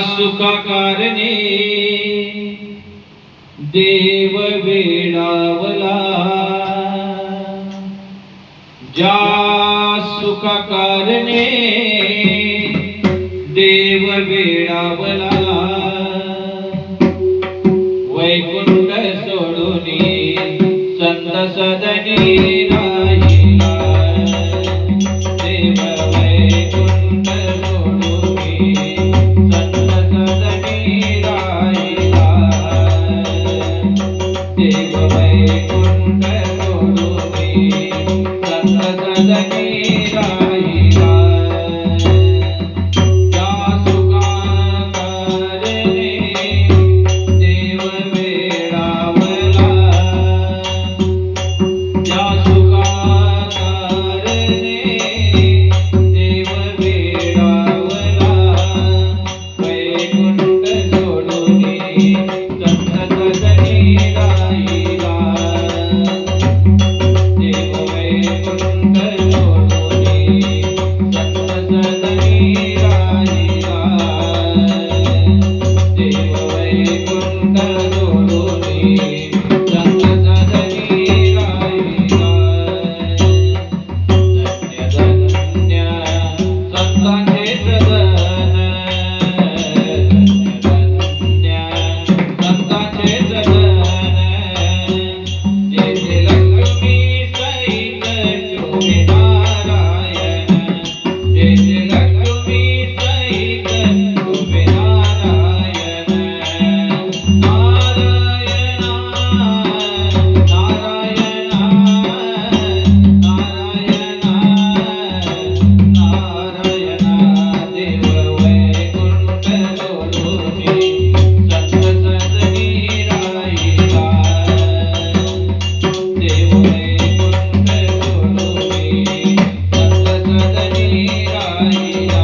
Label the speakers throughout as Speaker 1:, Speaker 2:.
Speaker 1: सुखाकारणे. देव वेळावला ज्या सुखाकारणे देव वेळावला वैकुंठ सोडून संत सदनी राही देव वैकुंठ జయము వైకుంఠ Maria.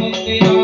Speaker 1: মধ্যে